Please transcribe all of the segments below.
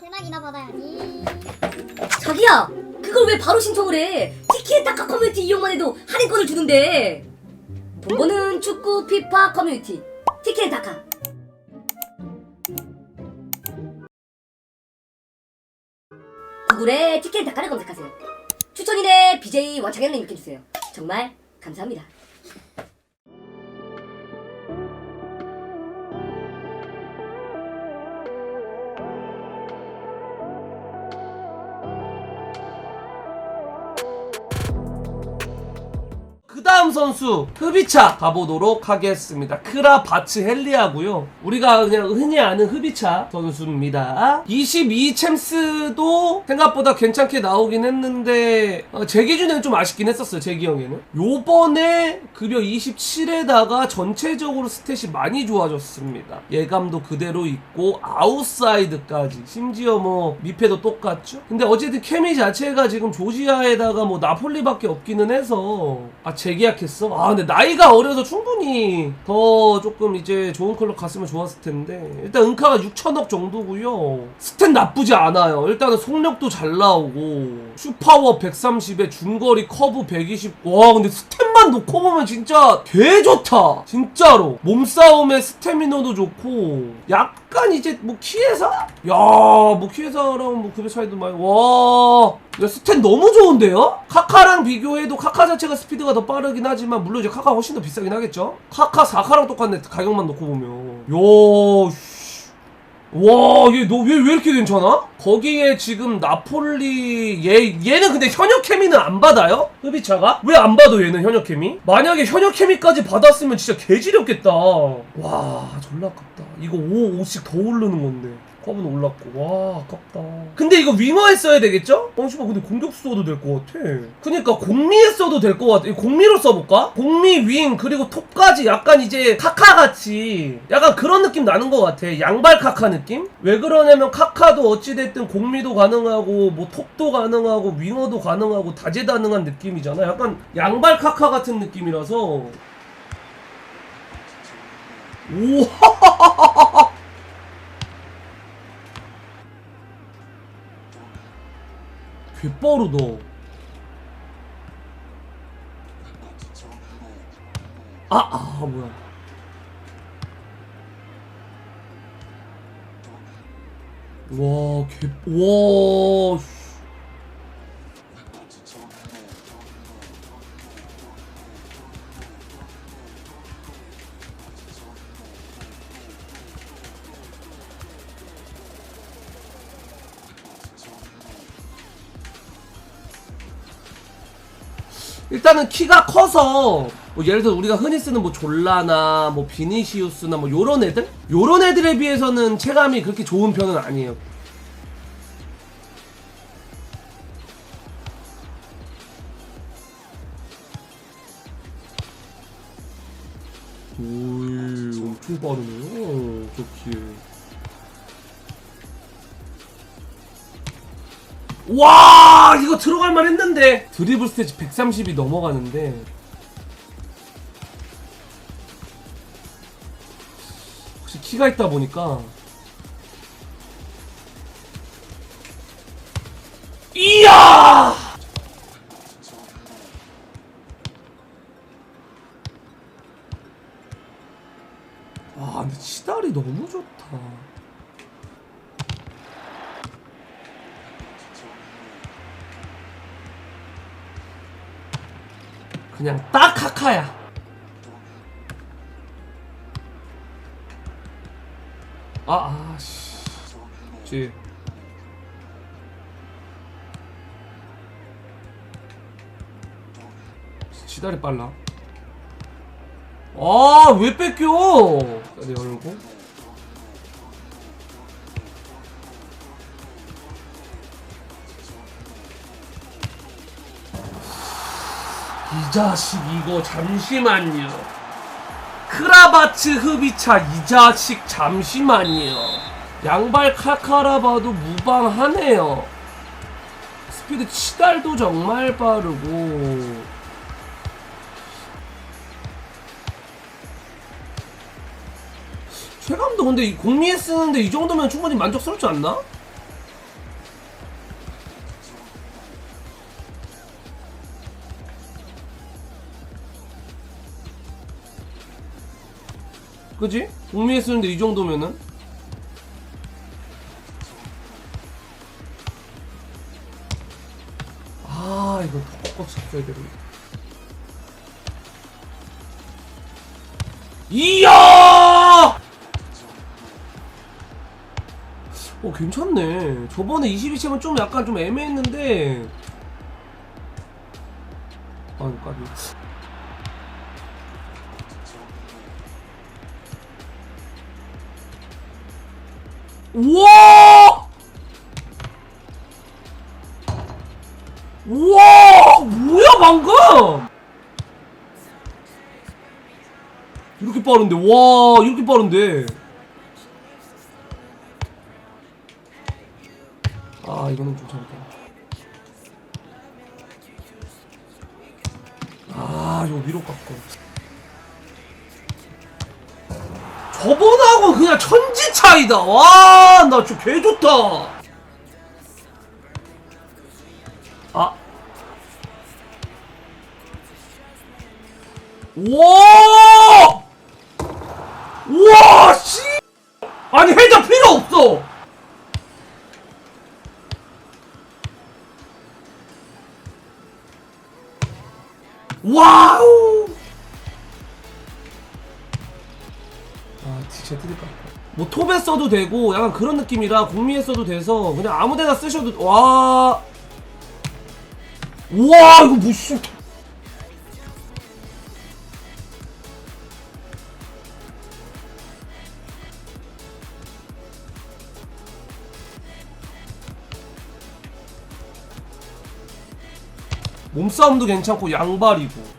대낙이나 받아야지. 자기야 그걸 왜 바로 신청을 해? 티키타카 커뮤니티 이용만 해도 할인권을 주는데. 본거는 축구 피파 커뮤니티. 티키타카 구글에 티키타카를 검색하세요. 추천인의 BJ 원창현을 입력해주세요. 정말 감사합니다 그 다음 선수 흡이차 가보도록 하겠습니다. 크라 바츠 헬리아고요. 우리가 그냥 흔히 아는 흡이차 선수입니다. 22 챔스도 생각보다 괜찮게 나오긴 했는데 어, 제 기준에는 좀 아쉽긴 했었어요. 제 기억에는. 요번에 급여 27에다가 전체적으로 스탯이 많이 좋아졌습니다. 예감도 그대로 있고 아웃사이드까지 심지어 뭐 미패도 똑같죠. 근데 어쨌든 케미 자체가 지금 조지아에다가 뭐 나폴리밖에 없기는 해서 아 재계약 했어? 아 근데 나이가 어려서 충분히 더 조금 이제 좋은 클럽 갔으면 좋았을 텐데. 일단 은카가 6천억 정도고요. 스탯 나쁘지 않아요. 일단은 속력도 잘 나오고. 슈파워 130에 중거리 커브 120와 근데 스탯만 놓고 보면 진짜 개 좋다. 진짜로. 몸싸움에 스태미너도 좋고. 약간 이제 뭐 키에사? 야뭐 키에사랑 뭐 급여 차이도 많이. 와 야, 스탯 너무 좋은데요? 카카랑 비교해도 카카 자체가 스피드가 더 빠르 긴 하지만 물론 이제 카카가 훨씬 더 비싸긴 하겠죠? 카카 4카랑 똑같네 가격만 놓고 보면 야 씨. 와, 얘 너 왜 왜 이렇게 괜찮아? 거기에 지금 나폴리 얘 얘는 근데 현역 케미는 안 받아요? 흡이차가? 왜 안 받아 얘는 현역 케미? 만약에 현역 케미까지 받았으면 진짜 개지렸겠다. 와, 졸라 아깝다. 이거 5 5씩 더 오르는 건데. 컵은 올랐고. 와 아깝다. 근데 이거 윙어에 써야 되겠죠? 어 씨발 근데 공격수 써도 될 것 같아. 그니까 공미에 써도 될 것 같아. 공미로 써볼까? 공미 윙 그리고 톱까지 약간 이제 카카같이. 약간 그런 느낌 나는 것 같아. 양발 카카 느낌? 왜 그러냐면 카카도 어찌됐든 공미도 가능하고 뭐 톱도 가능하고 윙어도 가능하고 다재다능한 느낌이잖아. 약간 양발 카카 같은 느낌이라서. 오 개빠르다. 아, 아, 뭐야. 와, 개, 와, 일단은 키가 커서 뭐 예를 들어 우리가 흔히 쓰는 뭐 졸라나 뭐 비니시우스나 뭐 요런 애들? 요런 애들에 비해서는 체감이 그렇게 좋은 편은 아니에요. 오이 엄청 빠르네요 좋기 와 이거 들어갈 만 했는데. 드리블 스테이지 130이 넘어가는데. 혹시 키가 있다 보니까. 이야! 와 근데 치달이 너무 좋다 그냥 딱 카카야. 아, 아, 씨. 지. 지다리 빨라. 아, 왜 뺏겨? 내 열고. 이 자식 이거 잠시만요. 크라바츠 흡이차 이 자식 잠시만요. 양발 카카라바도 무방하네요. 스피드 치달도 정말 빠르고 최감도 근데 이 공미에 쓰는데 이 정도면 충분히 만족스럽지 않나? 그지? 북미에 쓰는데 이 정도면은? 아 이거 더 꺾어서 잡혀야 되는데 이야! 어 괜찮네. 저번에 22챔은 좀 약간 좀 애매했는데. 아 까비 우와! 우와! 뭐야 방금? 이렇게 빠른데 와 이렇게 빠른데 아 이거는 좀 잘못다 아 이거 위로 깎고 저번하고 그냥 천지 차이다. 와나 좀 개좋다. 아. 와! 우와 씨! 아니 해적 필요 없어. 와우 틀릴까 뭐 톱에 써도 되고 약간 그런 느낌이라 공미에 써도 돼서 그냥 아무데나 쓰셔도 와. 우와 이거 무슨 몸싸움도 괜찮고 양발이고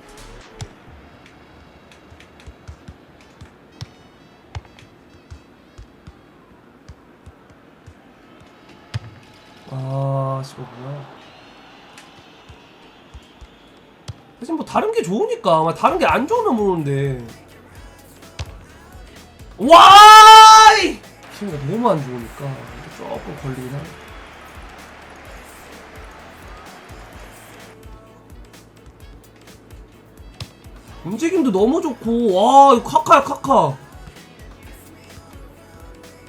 좋으니까. 아마 다른 게 안 좋으면 모르는데. 와이! 힘이 너무 안 좋으니까 조금 걸리긴 하네. 움직임도 너무 좋고. 와 이거 카카야 카카.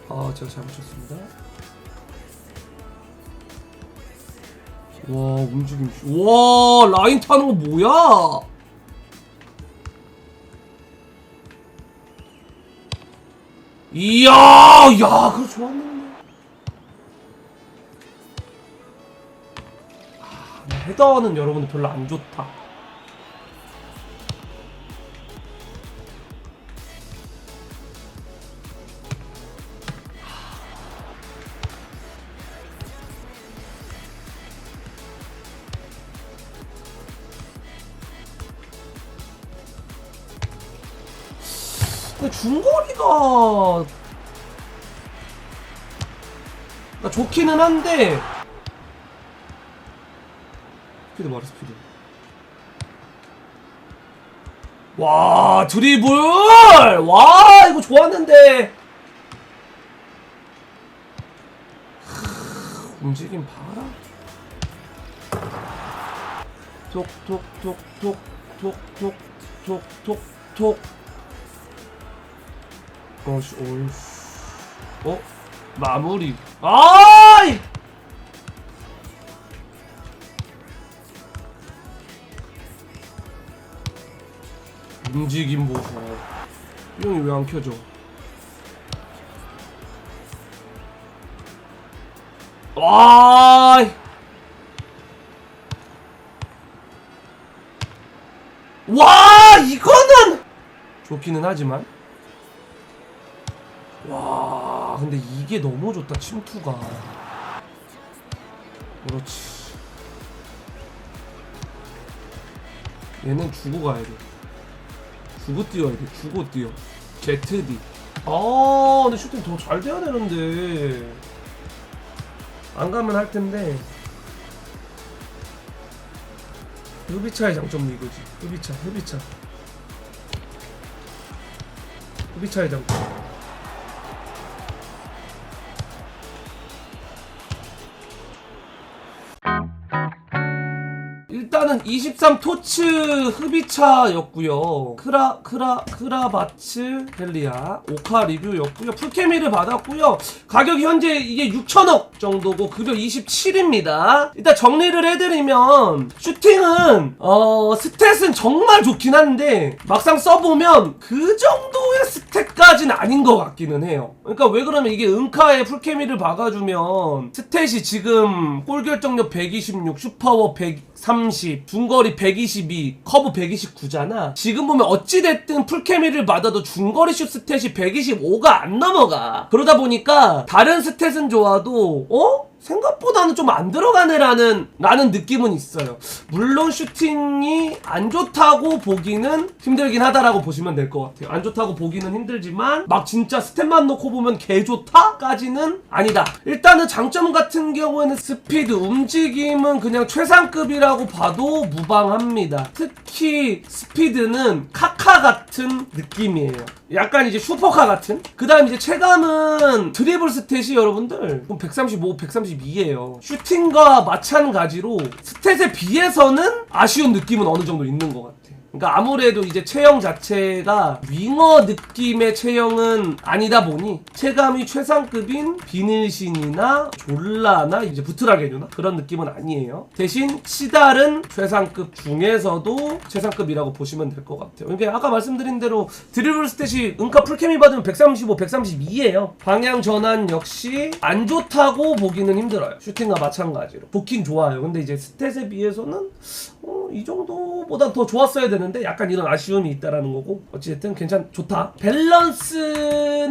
아 제가 잘못 쳤습니다. 와 움직임. 와 라인 타는 거 뭐야 이야 야 그거 좋았는데 아, 나 헤더는 여러분들 별로 안 좋다 근데 중거리가 나 좋기는 한데 스피드 말해 스피드. 와 드리블! 와 이거 좋았는데. 하, 움직임 봐라. 톡톡톡톡톡톡톡톡톡 어씨 어이씨. 어? 마무리. 아이! 움직임 보소. 이 형이 왜 안 켜져? 와이! 와 이거는! 좋기는 하지만 와 근데 이게 너무 좋다 침투가. 그렇지. 얘는 주고 가야 돼. 주고 뛰어야 돼 주고 뛰어. ZD 아 근데 슈팅 더 잘 돼야 되는데. 안 가면 할 텐데. 흡비차의 장점은 이거지. 흡비차 흡비차. 흡비차의 장점 23 토츠 흡이차였고요. 크라 크라 크라바츠 헬리아 오카 리뷰였고요. 풀케미를 받았고요. 가격이 현재 이게 6천억 정도고 급여 27입니다. 일단 정리를 해드리면 슈팅은 어 스탯은 정말 좋긴 한데 막상 써보면 그 정도의 스탯까지는 아닌 것 같기는 해요. 그러니까 왜 그러면 이게 은카에 풀케미를 박아주면 스탯이 지금 골 결정력 126, 슈퍼워 130, 중 거리 122, 커브 129잖아. 지금 보면 어찌됐든 풀케미를 받아도 중거리 슛 스탯이 125가 안 넘어가. 그러다 보니까 다른 스탯은 좋아도 어? 생각보다는 좀 안 들어가네라는 라는 느낌은 있어요. 물론 슈팅이 안 좋다고 보기는 힘들긴 하다라고 보시면 될 것 같아요. 안 좋다고 보기는 힘들지만 막 진짜 스탯만 놓고 보면 개 좋다까지는 아니다. 일단은 장점 같은 경우에는 스피드, 움직임은 그냥 최상급이라고 봐도 무방합니다. 특히 스피드는 카 카 같은 느낌이에요. 약간 이제 슈퍼카 같은? 그 다음 이제 체감은 드리블 스탯이 여러분들 135, 132예요. 슈팅과 마찬가지로 스탯에 비해서는 아쉬운 느낌은 어느 정도 있는 것 같아. 그러니까 아무래도 이제 체형 자체가 윙어 느낌의 체형은 아니다 보니 체감이 최상급인 비닐신이나 졸라나 이제 부트라게뉴나 그런 느낌은 아니에요. 대신 치달은 최상급 중에서도 최상급이라고 보시면 될 것 같아요. 그러니까 아까 말씀드린 대로 드리블 스탯이 은카 풀케미 받으면 135, 132예요. 방향 전환 역시 안 좋다고 보기는 힘들어요. 슈팅과 마찬가지로. 좋긴 좋아요. 근데 이제 스탯에 비해서는 어, 이 정도보다 더 좋았어야 되는 데 약간 이런 아쉬움이 있다라는 거고 어찌됐든 괜찮 좋다 밸런스는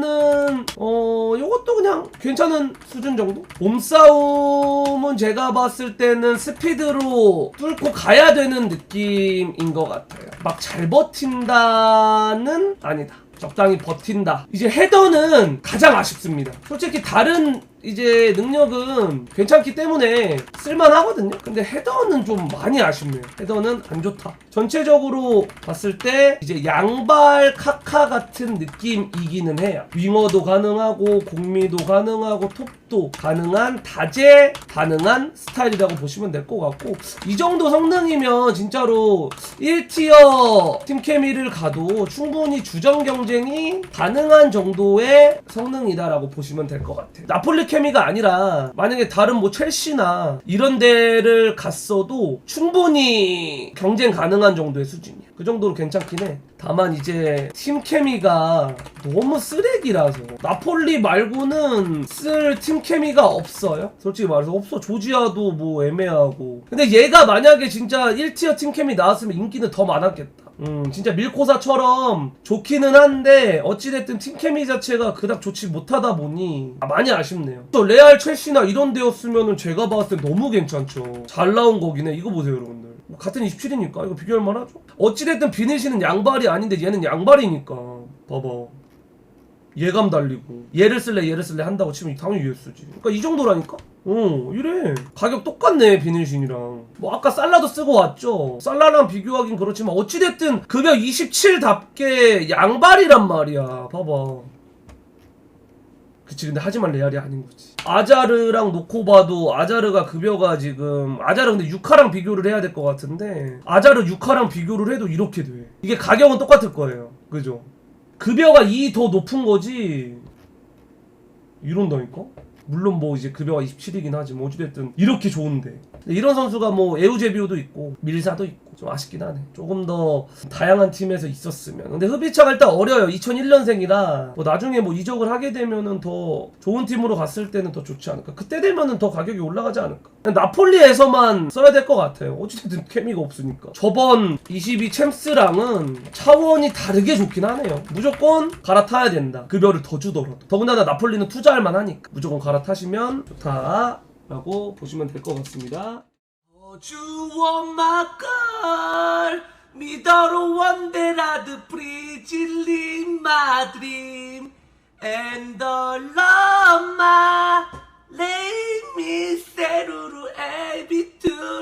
어 요것도 그냥 괜찮은 수준 정도 몸싸움은 제가 봤을 때는 스피드로 뚫고 가야 되는 느낌인 것 같아요 막 잘 버틴다는 아니다 적당히 버틴다. 이제 헤더는 가장 아쉽습니다. 솔직히 다른 이제 능력은 괜찮기 때문에 쓸만하거든요. 근데 헤더는 좀 많이 아쉽네요. 헤더는 안 좋다. 전체적으로 봤을 때 이제 양발 카카 같은 느낌이기는 해요. 윙어도 가능하고 공미도 가능하고 톱 도 가능한 다재 가능한 스타일이라고 보시면 될 것 같고 이 정도 성능이면 진짜로 1티어 팀케미를 가도 충분히 주전 경쟁이 가능한 정도의 성능이다라고 보시면 될 것 같아요. 나폴리 케미가 아니라 만약에 다른 뭐 첼시나 이런 데를 갔어도 충분히 경쟁 가능한 정도의 수준이야. 그 정도로 괜찮긴 해. 다만 이제 팀 케미가 너무 쓰레기라서 나폴리 말고는 쓸팀 케미가 없어요. 솔직히 말해서 없어. 조지아도 뭐 애매하고. 근데 얘가 만약에 진짜 1티어 팀 케미 나왔으면 인기는 더 많았겠다. 음, 진짜 밀코사처럼 좋기는 한데 어찌됐든 팀 케미 자체가 그닥 좋지 못하다 보니 아, 많이 아쉽네요. 또 레알 첼시나 이런 데였으면은 제가 봤을 때 너무 괜찮죠. 잘 나온 거긴 해. 이거 보세요, 여러분들. 뭐 같은 27이니까 이거 비교할 만하죠. 어찌됐든 비닐씨는 양발이 아닌데 얘는 양발이니까. 봐봐. 예감 달리고 얘를 쓸래 얘를 쓸래 한다고 치면 당연히 얘 쓰지. 그러니까 이 정도라니까? 어 이래. 가격 똑같네 비닐신이랑. 뭐 아까 살라도 쓰고 왔죠. 살라랑 비교하긴 그렇지만 어찌됐든 급여 27답게 양발이란 말이야. 봐봐. 그치 근데 하지만 레알이 아닌 거지. 아자르랑 놓고 봐도 아자르가 급여가 지금 아자르 근데 6화랑 비교를 해야 될 것 같은데 아자르 6화랑 비교를 해도 이렇게 돼. 이게 가격은 똑같을 거예요. 그죠 급여가 이더 높은 거지. 이런다니까? 물론 뭐 이제 급여가 27이긴 하지. 뭐 어찌됐든 이렇게 좋은데. 이런 선수가 뭐 에우제비오도 있고 밀사도 있고 좀 아쉽긴 하네. 조금 더 다양한 팀에서 있었으면. 근데 흡이차가 일단 어려요. 2001년생이라 뭐 나중에 뭐 이적을 하게 되면은 더 좋은 팀으로 갔을 때는 더 좋지 않을까? 그때 되면은 더 가격이 올라가지 않을까? 나폴리에서만 써야 될 것 같아요. 어찌됐든 케미가 없으니까. 저번 22 챔스랑은 차원이 다르게 좋긴 하네요. 무조건 갈아타야 된다. 급여를 더 주더라도. 더군다나 나폴리는 투자할 만하니까. 무조건 갈아타시면 좋다 라고 보시면 될 것 같습니다 Oh, my dream And the love my Let me settle every to